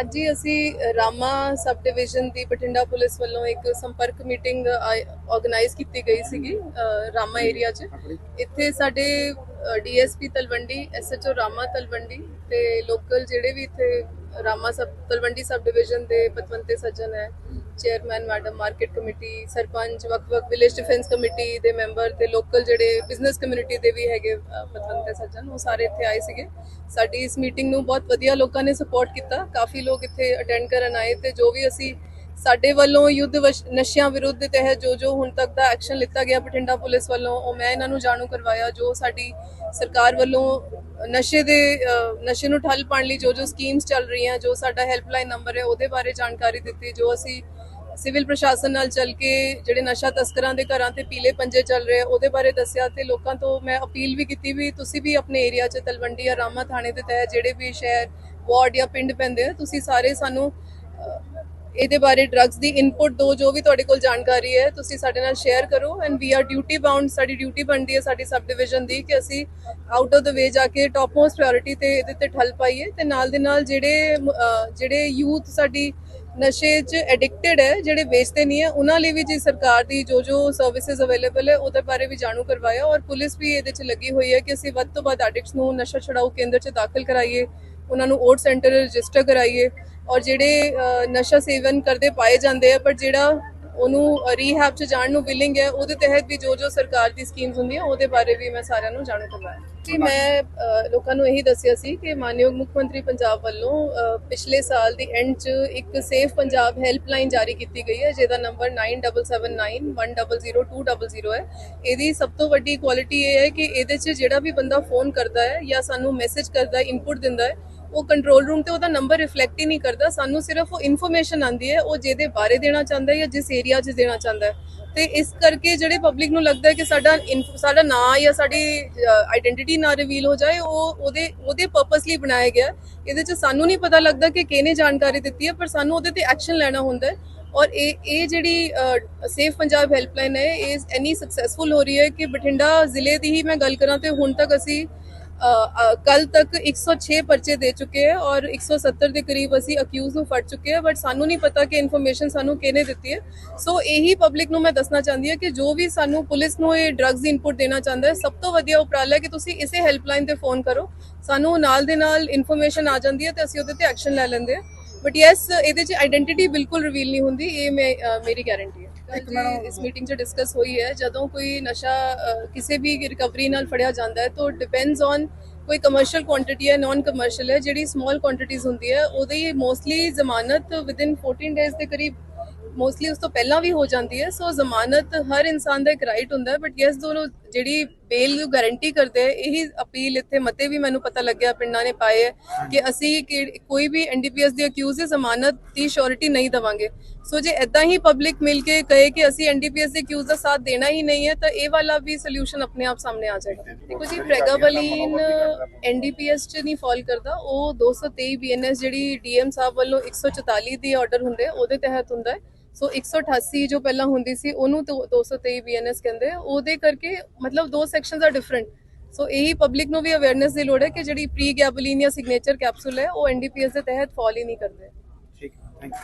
ਅੱਜ ਹੀ ਅਸੀਂ ਰਾਮਾ ਸਬ ਡਿਵੀਜ਼ਨ ਦੀ ਬਠਿੰਡਾ ਪੁਲਿਸ ਵੱਲੋਂ ਇੱਕ ਸੰਪਰਕ ਮੀਟਿੰਗ ਆਰਗੇਨਾਈਜ਼ ਕੀਤੀ ਗਈ ਸੀਗੀ ਰਾਮਾ ਏਰੀਆ 'ਚ। ਇੱਥੇ ਸਾਡੇ ਡੀਐਸਪੀ ਤਲਵੰਡੀ ਐਸਐਚਓ ਰਾਮਾ ਤਲਵੰਡੀ ਤੇ ਲੋਕਲ ਜਿਹੜੇ ਵੀ ਇੱਥੇ Rama sub, Talwandi sub division ਦੇ ਪਤਵੰਤੇ ਸੱਜਣ ਹੈ chairman madam market committee sarpanch ਵੱਖ-ਵੱਖ ਵਿਲੇਜ ਡਿਫੈਂਸ ਕਮੇਟੀ ਦੇ ਮੈਂਬਰ ਤੇ ਲੋਕਲ ਜਿਹੜੇ ਬਿਜ਼ਨਸ ਕਮਿਊਨਿਟੀ ਦੇ ਵੀ ਹੈਗੇ ਅ, ਪਤਵੰਤੇ ਸੱਜਣ ਉਹ ਸਾਰੇ ਇੱਥੇ ਆਏ ਸੀਗੇ। ਸਾਡੀ ਇਸ ਮੀਟਿੰਗ ਨੂੰ ਬਹੁਤ ਵਧੀਆ ਲੋਕਾਂ ਨੇ ਸਪੋਰਟ ਕੀਤਾ। ਕਾਫੀ ਲੋਕ ਇੱਥੇ ਅਟੈਂਡ ਕਰਨ ਆਏ ਤੇ ਜੋ ਵੀ ਅਸੀਂ ਸਾਡੇ ਵੱਲੋਂ ਯੁੱਧ ਨਸ਼ਿਆਂ ਵਿਰੁੱਧ ਦੇ ਤਹਿਤ ਜੋ ਜੋ ਹੁਣ ਤੱਕ ਦਾ ਐਕਸ਼ਨ ਲਿੱਤਾ ਗਿਆ ਬਠਿੰਡਾ ਪੁਲਿਸ ਵੱਲੋਂ ਉਹ ਮੈਂ ਇਹਨਾਂ ਨੂੰ ਜਾਣੂ ਕਰਵਾਇਆ ਜੋ ਸਾਡੀ ਸਰਕਾਰ ਵੱਲੋਂ ਨਸ਼ੇ ਦੇ ਨਸ਼ੇ ਨੂੰ ਠੱਲ ਪਾਉਣ ਲਈ ਜੋ ਜੋ ਸਕੀਮਸ ਚੱਲ ਰਹੀਆਂ ਜੋ ਸਾਡਾ ਹੈਲਪਲਾਈਨ ਨੰਬਰ ਹੈ ਉਹਦੇ ਬਾਰੇ ਜਾਣਕਾਰੀ ਦਿੱਤੀ ਜੋ ਅਸੀਂ ਸਿਵਲ ਪ੍ਰਸ਼ਾਸਨ ਨਾਲ ਚੱਲ ਕੇ ਜਿਹੜੇ ਨਸ਼ਾ ਤਸਕਰਾਂ ਦੇ ਘਰਾਂ ਤੇ ਪੀਲੇ ਪੰਜੇ ਚੱਲ ਰਹੇ ਆ, ਉਹਦੇ ਬਾਰੇ ਦੱਸਿਆ ਤੇ ਲੋਕਾਂ ਤੋਂ ਮੈਂ ਅਪੀਲ ਵੀ ਕੀਤੀ ਵੀ ਤੁਸੀਂ ਵੀ ਆਪਣੇ ਏਰੀਆ 'ਚ ਤਲਵੰਡੀ ਜਾਂ ਰਾਮਾ ਥਾਣੇ ਦੇ ਤਹਿਤ ਜਿਹੜੇ ਵੀ ਸ਼ਹਿਰ, ਵਾਰਡ ਜਾਂ ਪਿੰਡ ਪੈਂਦੇ ਆ, ਤੁਸੀਂ ਸਾਰੇ ਸਾਨੂੰ ਇਹਦੇ ਬਾਰੇ ਡਰੱਗਸ ਦੀ ਇਨਪੁਟ ਦਿਓ, ਜੋ ਵੀ ਤੁਹਾਡੇ ਕੋਲ ਜਾਣਕਾਰੀ ਹੈ, ਤੁਸੀਂ ਸਾਡੇ ਨਾਲ ਸ਼ੇਅਰ ਕਰੋ and we are duty bound ਸਾਡੀ ਡਿਊਟੀ ਬਣਦੀ ਹੈ ਸਾਡੀ ਸਬ ਡਿਵੀਜ਼ਨ ਦੀ ਕਿ ਅਸੀਂ ਆਊਟ ਆਫ ਦ ਵੇ ਜਾ ਕੇ ਟਾਪ ਮੋਸਟ ਪ੍ਰਾਇੋਰਟੀ ਤੇ ਇਹਦੇ ਤੇ ਠੱਲ ਪਾਈਏ ਤੇ ਨਾਲ ਦੇ ਨਾਲ ਜਿਹੜੇ ਜਿਹੜੇ ਯੂਥ ਸਾਡੀ ਨਸ਼ੇ 'ਚ ਐਡਿਕਟਡ ਹੈ, ਜਿਹੜੇ ਵੇਚਦੇ ਨਹੀਂ ਹੈ, ਉਹਨਾਂ ਲਈ ਵੀ ਜੀ ਸਰਕਾਰ ਦੀ ਜੋ ਜੋ ਸਰਵਿਸਿਜ਼ ਅਵੇਲੇਬਲ ਹੈ, ਉਹਦੇ ਬਾਰੇ ਵੀ ਜਾਣੂ ਕਰਵਾਇਆ ਔਰ ਪੁਲਿਸ ਵੀ ਇਹਦੇ 'ਚ ਲੱਗੀ ਹੋਈ ਹੈ ਕਿ ਅਸੀਂ ਵੱਧ ਤੋਂ ਵੱਧ ਐਡਿਕਟਸ ਨੂੰ ਨਸ਼ਾ ਛਡਾਊ ਕੇਂਦਰ 'ਚ ਦਾਖਲ ਕਰਾਈਏ, ਉਹਨਾਂ ਨੂੰ ਓਟ ਸੈਂਟਰ ਰਜਿਸਟਰ ਕਰਾਈਏ ਔਰ ਜਿਹੜੇ ਨਸ਼ਾ ਸੇਵਨ ਕਰਦੇ ਪਾਏ ਜਾਂਦੇ ਆ, ਪਰ ਜਿਹੜਾ ਉਹਨੂੰ ਰੀਹੈਬ 'ਚ ਜਾਣ ਨੂੰ ਵਿਲਿੰਗ ਹੈ ਉਹਦੇ ਤਹਿਤ ਵੀ ਜੋ ਜੋ ਸਰਕਾਰ ਦੀ ਸਕੀਮਸ ਹੁੰਦੀਆਂ ਉਹਦੇ ਬਾਰੇ ਵੀ ਮੈਂ ਸਾਰਿਆਂ ਨੂੰ ਜਾਣੂ ਕਰਵਾਇਆ। ਜੀ ਮੈਂ ਲੋਕਾਂ ਨੂੰ ਇਹੀ ਦੱਸਿਆ ਸੀ ਕਿ ਮਾਨਯੋਗ ਮੁੱਖ ਮੰਤਰੀ ਪੰਜਾਬ ਵੱਲੋਂ ਪਿਛਲੇ ਸਾਲ ਦੀ ਐਂਡ 'ਚ ਇੱਕ ਸੇਫ ਪੰਜਾਬ ਹੈਲਪਲਾਈਨ ਜਾਰੀ ਕੀਤੀ ਗਈ ਹੈ ਜਿਹਦਾ ਨੰਬਰ 9779100200 ਹੈ। ਇਹਦੀ ਸਭ ਤੋਂ ਵੱਡੀ ਕੁਆਲਿਟੀ ਇਹ ਹੈ ਕਿ ਇਹਦੇ 'ਚ ਜਿਹੜਾ ਵੀ ਬੰਦਾ ਫੋਨ ਕਰਦਾ ਹੈ ਜਾਂ ਸਾਨੂੰ ਮੈਸੇਜ ਕਰਦਾ ਹੈ ਇਨਪੁਟ ਦਿੰਦਾ ਹੈ ਉਹ ਕੰਟਰੋਲ ਰੂਮ ਤੇ ਉਹਦਾ ਨੰਬਰ ਰਿਫਲੈਕਟ ਹੀ ਨਹੀਂ ਕਰਦਾ, ਸਾਨੂੰ ਸਿਰਫ ਉਹ ਇਨਫੋਰਮੇਸ਼ਨ ਆਂਦੀ ਹੈ, ਉਹ ਜਿਹਦੇ ਬਾਰੇ ਦੇਣਾ ਚਾਹੁੰਦਾ ਹੈ ਜਾਂ ਜਿਸ ਏਰੀਆ 'ਚ ਦੇਣਾ ਚਾਹੁੰਦਾ ਹੈ। ਤੇ ਇਸ ਕਰਕੇ ਜਿਹੜੇ ਪਬਲਿਕ ਨੂੰ ਲੱਗਦਾ ਹੈ ਕਿ ਸਾਡਾ ਇਨਫੋ- ਸਾਡਾ ਨਾਂ ਜਾਂ ਸਾਡੀ ਆਇਡੈਂਟੀਟੀ ਨਾ ਰਿਵੀਲ ਹੋ ਜਾਏ, ਉਹ ਉਹਦੇ ਉਹਦੇ ਪਰਪਸਲੀ ਬਣਾਇਆ ਗਿਆ ਇਹਦੇ 'ਚ ਸਾਨੂੰ ਨਹੀਂ ਪਤਾ ਲੱਗਦਾ ਕਿ ਕਿਹਨੇ ਜਾਣਕਾਰੀ ਦਿੱਤੀ ਹੈ, ਪਰ ਸਾਨੂੰ ਉਹਦੇ ਤੇ ਐਕਸ਼ਨ ਲੈਣਾ ਹੁੰਦਾ ਹੈ। ਔਰ ਇਹ ਇਹ ਜਿਹੜੀ ਸੇਫ ਪੰਜਾਬ ਹੈਲਪਲਾਈਨ ਹੈ, ਇਹ ਐਨੀ ਸਕਸੈਸਫੁਲ ਹੋ ਰਹੀ ਹੈ ਕਿ ਬਠਿੰਡਾ ਜ਼ਿਲ੍ਹੇ ਦੀ ਹੀ ਮੈਂ ਗੱਲ ਕਰਾਂ ਤੇ ਹੁਣ ਤੱਕ ਅਸੀਂ ਕੱਲ ਤੱਕ 106 ਪਰਚੇ ਦੇ ਚੁੱਕੇ ਹੈ ਔਰ 170 ਦੇ ਕਰੀਬ ਅਸੀਂ ਅਕਿਊਜ਼ ਨੂੰ ਫੜ ਚੁੱਕੇ ਹਾਂ ਬਟ ਸਾਨੂੰ ਨਹੀਂ ਪਤਾ ਕਿ ਇਨਫੋਰਮੇਸ਼ਨ ਸਾਨੂੰ ਕਿਹਨੇ ਦਿੱਤੀ ਹੈ। ਸੋ ਇਹੀ ਪਬਲਿਕ ਨੂੰ ਮੈਂ ਦੱਸਣਾ ਚਾਹੁੰਦੀ ਹਾਂ ਕਿ ਜੋ ਵੀ ਸਾਨੂੰ ਪੁਲਿਸ ਨੂੰ ਇਹ ਡਰੱਗਸ ਦੀ ਇਨਪੁਟ ਦੇਣਾ ਚਾਹੁੰਦਾ ਹੈ, ਸਭ ਤੋਂ ਵਧੀਆ ਉਪਰਾਲਾ ਹੈ ਕਿ ਤੁਸੀਂ ਇਸੇ ਹੈਲਪਲਾਈਨ ਤੇ ਫੋਨ ਕਰੋ। ਸਾਨੂੰ ਨਾਲ ਦੇ ਨਾਲ ਇਨਫੋਰਮੇਸ਼ਨ ਆ ਜਾਂਦੀ ਹੈ ਤੇ ਅਸੀਂ ਉਹਦੇ ਤੇ ਐਕਸ਼ਨ ਲੈ ਲੈਂਦੇ ਹਾਂ। ਬਟ ਯੈਸ ਇਹਦੇ 'ਚ ਆਇਡੈਂਟੀਟੀ ਬਿਲਕੁਲ ਰਿਵੀਲ ਨਹੀਂ ਹੁੰਦੀ, ਇਹ ਮੈਂ ਮੇਰੀ ਗਾਰੰਟੀ ਜੀ ਇਸ ਮੀਟਿੰਗ 'ਚ ਡਿਸਕਸ ਹੋਈ ਹੈ। ਜਦੋਂ ਕੋਈ ਨਸ਼ਾ ਕਿਸੇ ਵੀ ਰਿਕਵਰੀ ਨਾਲ ਫੜਿਆ ਜਾਂਦਾ ਹੈ ਤਾਂ ਡਿਪੈਂਡਸ ਔਨ ਕੋਈ ਕਮਰਸ਼ੀਅਲ ਕੁਆਂਟੀਟੀ ਹੈ ਨਾਨ ਕਮਰਸ਼ੀਅਲ ਹੈ ਜਿਹੜੀ ਸਮਾਲ ਕੁਆਂਟੀਟੀਜ਼ ਹੁੰਦੀ ਹੈ ਉਹਦੀ ਮੋਸਟਲੀ ਜ਼ਮਾਨਤ ਵਿਦਿਨ 14 ਡੇਜ਼ ਦੇ ਕਰੀਬ ਮੋਸਟਲੀ ਉਸ ਤੋਂ ਪਹਿਲਾਂ ਵੀ ਹੋ ਜਾਂਦੀ ਹੈ। ਸੋ ਜ਼ਮਾਨਤ ਹਰ ਇਨਸਾਨ ਦਾ ਇੱਕ ਰਾਈਟ ਹੁੰਦਾ ਹੈ ਬਟ ਯੈਸ ਦੋਨੋਂ ਜਿਹੜੀ ਬੇਲ ਨੂੰ ਗਾਰੰਟੀ ਕਰਦੇ ਹੈ ਇਹੀ ਅਪੀਲ ਇੱਥੇ ਮਤੇ ਵੀ ਮੈਨੂੰ ਪਤਾ ਲੱਗਿਆ ਪਿੰਡਾਂ ਨੇ ਪਾਏ ਕਿ ਅਸੀਂ ਕੋਈ ਵੀ ਐਨਡੀਪੀਐਸ ਦੇ ਅਕਿਊਜ਼ ਦੀ ਜ਼ਮਾਨਤ ਦੀ ਸ਼ੋਰਿਟੀ ਨਹੀਂ ਦਵਾਂਗੇ। ਸੋ ਜੇ ਇਦਾਂ ਹੀ ਪਬਲਿਕ ਮਿਲ ਕੇ ਕਹੇ ਕਿ ਅਸੀਂ ਐਨਡੀਪੀਐਸ ਦੇ ਅਕਿਊਜ਼ ਦਾ ਸਾਥ ਦੇਣਾ ਹੀ ਨਹੀਂ ਹੈ ਤਾਂ ਇਹ ਵਾਲਾ ਵੀ ਸੋਲੂਸ਼ਨ ਆਪਣੇ ਆਪ ਸਾਹਮਣੇ ਆ ਜਾਏਗਾ। ਦੇਖੋ ਜੀ ਪ੍ਰੈਗਾਬਲੀਨ ਐਨਡੀਪੀਐਸ ਚ ਨਹੀਂ ਫਾਲ ਕਰਦਾ ਉਹ 223 ਬੀਐਨਐਸ ਜਿਹੜੀ ਡੀਐਮ ਸਾਹਿਬ ਵੱਲੋਂ 144 ਦੀ ਆਰਡਰ ਹੁੰਦੇ ਉਹਦੇ ਤਹਿਤ ਹੁੰਦਾ ਹੈ। ਸੋ 188 ਜੋ ਪਹਿਲਾਂ ਹੁੰਦੀ ਸੀ, ਉਹਨੂੰ ਤੋਂ 223 ਬੀਐਨਐਸ ਕਹਿੰਦੇ ਆ। ਉਹਦੇ ਕਰਕੇ ਮਤਲਬ ਦੋ ਸੈਕਸ਼ਨਸ ਆ ਡਿਫਰੈਂਟ ਸੋ ਇਹੀ ਪਬਲਿਕ ਨੂੰ ਵੀ ਅਵੇਅਰਨੈਸ ਦੀ ਲੋੜ ਹੈ ਕਿ ਜਿਹੜੀ ਪ੍ਰੀ ਗੈਬਲੀਨ ਜਾਂ ਸਿਗਨੇਚਰ ਕੈਪਸੂਲ ਹੈ, ਉਹ ਐਨਡੀਪੀਐਸ ਦੇ ਤਹਿਤ ਫਾਲ ਹੀ ਨਹੀਂ ਕਰਦੇ। ਠੀਕ ਥੈਂਕ ਯੂ